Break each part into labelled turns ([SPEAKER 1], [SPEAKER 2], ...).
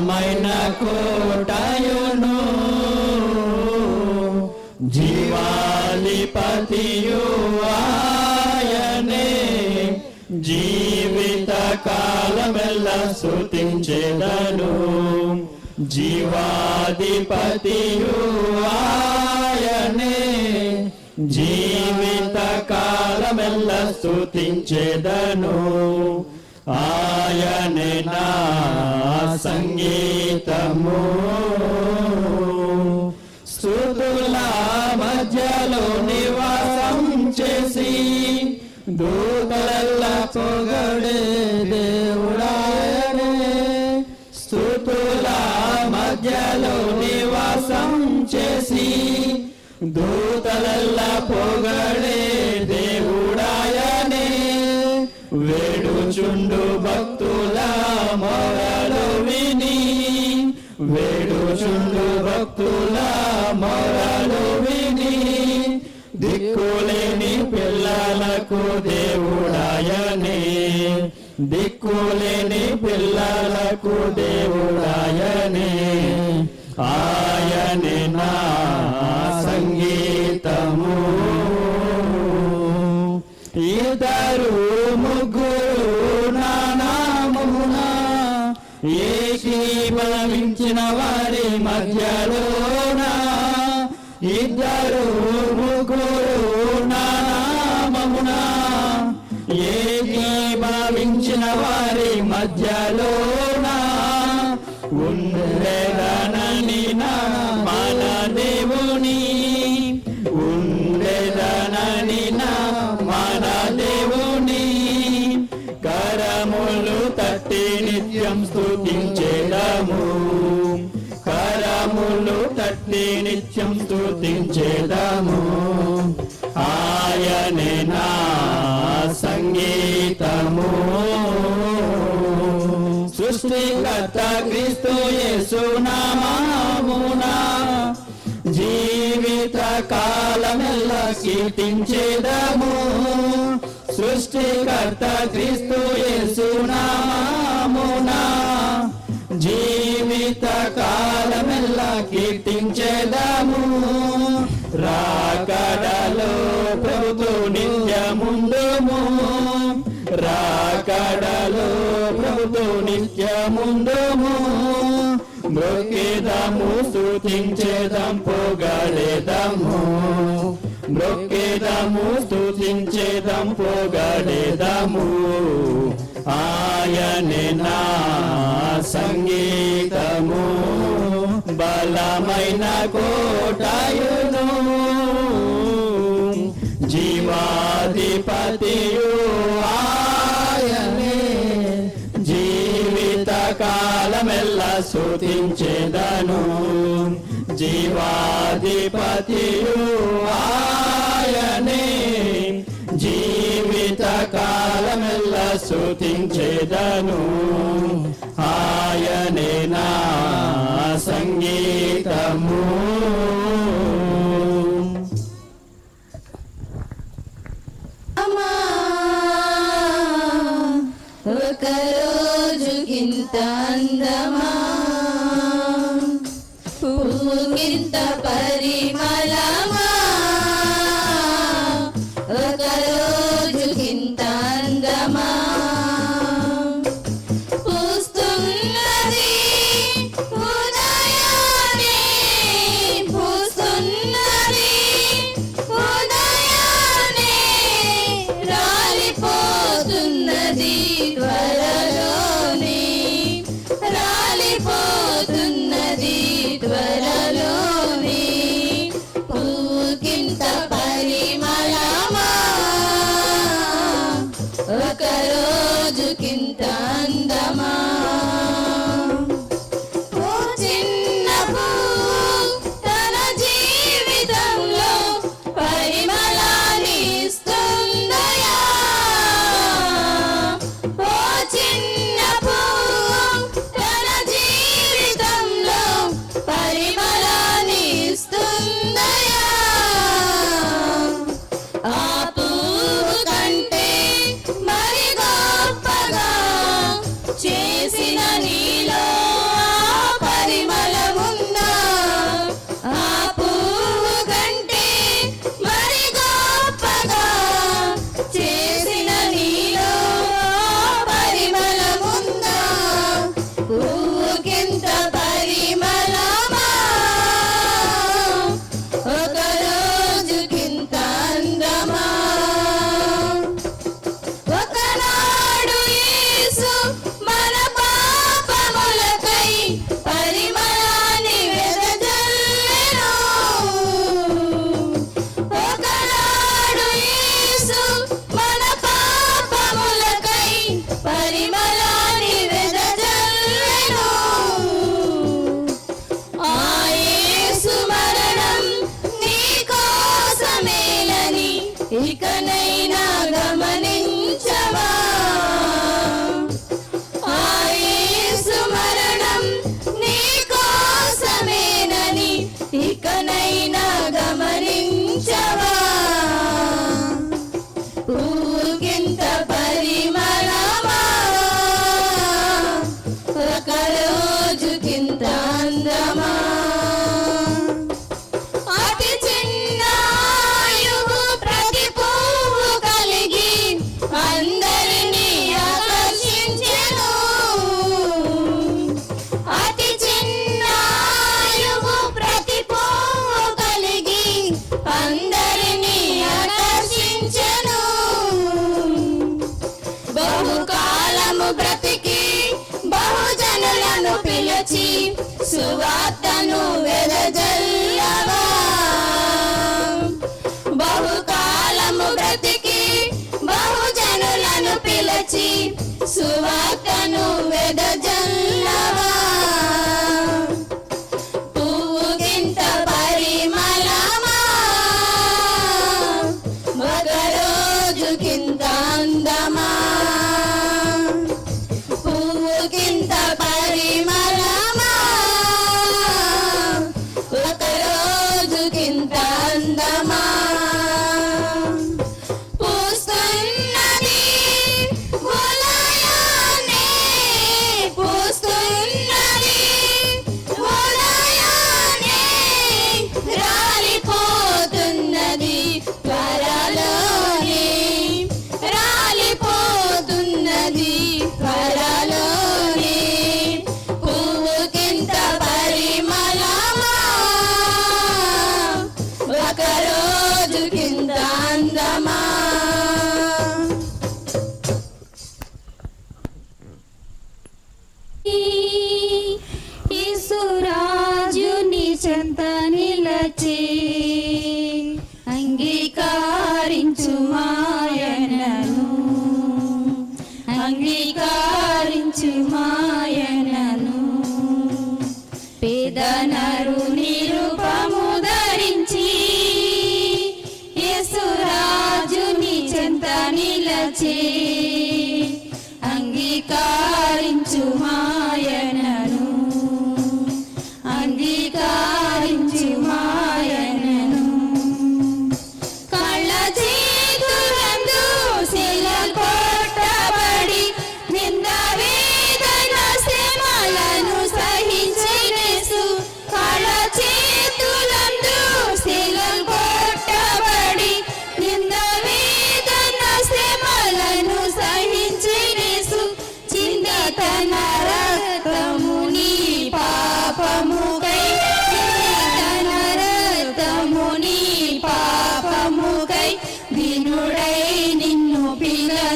[SPEAKER 1] బలమైన కోటయును జీవాధిపతియు ఆయనే. జీవిత కాలమెల్ల స్తుతించెదను జీవాధిపతియు ఆయనే. జీవిత కాలమెల్ల స్తుతించెదను ఆయనే నా సంగీతము. స్థుతుల మధ్యలో నివాసం చేసి దూతల పొగడే దేవుడాయనే. స్థుతుల మధ్యలో నివాసం చేసి దూ భక్తుల మొరలు విని దిక్కులేని పిల్లలకు దేవుడాయనే. దిక్కులేని పిల్లలకు దేవుడాయనే. ఆయనే నా సంగీతము. ఇద్దరు ముగ్గురు ఏకీభవించిన వారి మధ్యలోన? ఇద్దరు ముగ్గురు ఏ ఏకీభవించిన వారి మధ్యలో నిత్యం స్తుతించేదము ఆయనే నా సంగీతము. సృష్టికర్త క్రీస్తు యేసు నామమునా జీవిత కాలమెల్ల కీర్తించేదము. సృష్టికర్త క్రీస్తు యేసు నామమునా జీవిత కీర్తించేదాము. రాకడలో ప్రభుతో నిత్యముందుము రాకడలో ప్రభుతో నిత్యముందుము మృక్కేదాము స్తుతించేదం పొగడేదము. మృక్కేదాము స్తుతించేదం పొగడేదము. ఆయనే నా సంగీతము. బలమైన కోటయును. జీవాధిపతియు ఆయనే. జీవిత కాలమెల్ల శోధించేదను. జీవాధిపతియు ఆయనే. జీవిత కాల శోధించేదను ఆయనే నా సంగీతము.
[SPEAKER 2] అమ్మా ఒక రోజుకింత అందమా? పువ్వుకింత
[SPEAKER 3] చేర్చి సువార్తను
[SPEAKER 2] వెదజ అంత నిలచి అంగీకారించు మాయనను. అంగీకారించు మాయనను. పేదనరు నిరూపము ధరించి యేసురాజుని చెంత నిలచే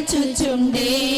[SPEAKER 2] chun chum đi.